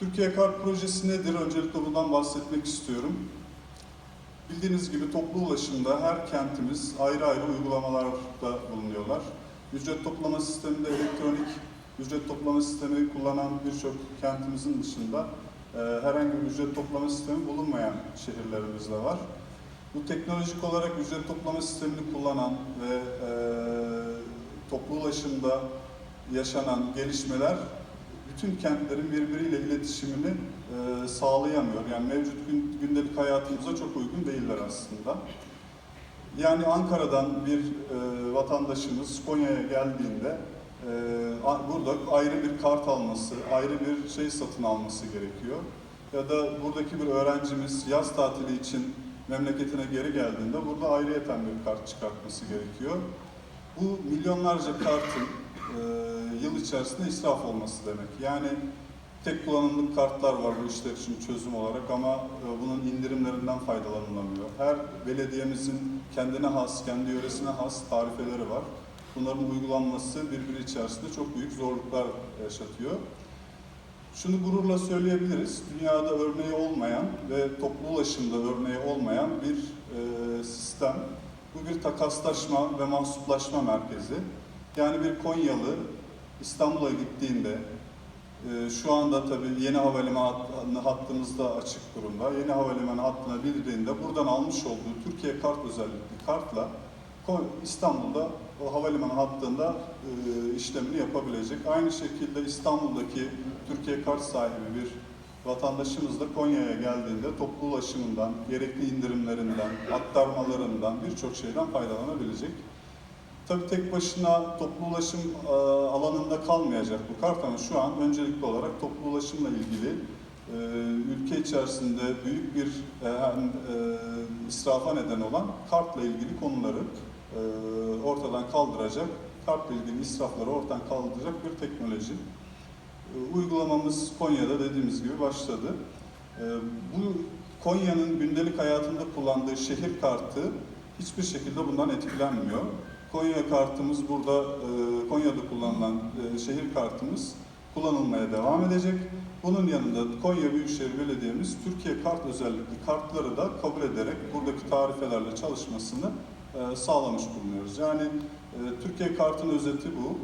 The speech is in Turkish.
Türkiye Kart Projesi nedir? Öncelikle bundan bahsetmek istiyorum. Bildiğiniz gibi toplu ulaşımda her kentimiz ayrı ayrı uygulamalarda bulunuyorlar. Ücret toplama sisteminde elektronik ücret toplama sistemi kullanan birçok kentimizin dışında e, herhangi bir ücret toplama sistemi bulunmayan şehirlerimizde var. Bu teknolojik olarak ücret toplama sistemini kullanan ve e, toplu ulaşımda yaşanan gelişmeler bütün kentlerin birbiriyle iletişimini e, sağlayamıyor. Yani mevcut gün, gündelik hayatımıza çok uygun değiller aslında. Yani Ankara'dan bir e, vatandaşımız Konya'ya geldiğinde e, burada ayrı bir kart alması, ayrı bir şey satın alması gerekiyor. Ya da buradaki bir öğrencimiz yaz tatili için memleketine geri geldiğinde burada ayrıyeten bir kart çıkartması gerekiyor. Bu milyonlarca kartın yıl içerisinde israf olması demek. Yani tek kullanımlık kartlar var bu işler için çözüm olarak ama e, bunun indirimlerinden faydalanılamıyor. Her belediyemizin kendine has, kendi yöresine has tarifeleri var. Bunların uygulanması birbiri içerisinde çok büyük zorluklar yaşatıyor. Şunu gururla söyleyebiliriz, dünyada örneği olmayan ve toplu ulaşımda örneği olmayan bir e, sistem. Bu bir takaslaşma ve mahsuplaşma merkezi. Yani bir Konyalı İstanbul'a gittiğinde, e, şu anda tabii yeni havalimanı hattımız da açık durumda. Yeni havalimanı hattına bildiğinde buradan almış olduğu Türkiye kart özellikli kartla İstanbul'da o havalimanı hattında e, işlemini yapabilecek. Aynı şekilde İstanbul'daki Türkiye kart sahibi bir vatandaşımız da Konya'ya geldiğinde toplu ulaşımından, gerekli indirimlerinden, aktarmalarından birçok şeyden faydalanabilecek. Tabii tek başına toplu ulaşım e, alanında kalmayacak bu kart ama şu an öncelikli olarak toplu ulaşımla ilgili e, ülke içerisinde büyük bir e, israfa neden olan kartla ilgili konuları ortadan kaldıracak, kartla ilgili israfları ortadan kaldıracak bir teknoloji. Uygulamamız Konya'da dediğimiz gibi başladı. Bu Konya'nın gündelik hayatında kullandığı şehir kartı hiçbir şekilde bundan etkilenmiyor. Konya kartımız burada, e, Konya'da kullanılan e, şehir kartımız kullanılmaya devam edecek. Bunun yanında Konya Büyükşehir Belediye'miz Türkiye kart özellikli kartları da kabul ederek buradaki tarifelerle çalışmasını e, sağlamış bulunuyoruz. Yani Türkiye kartın özeti bu.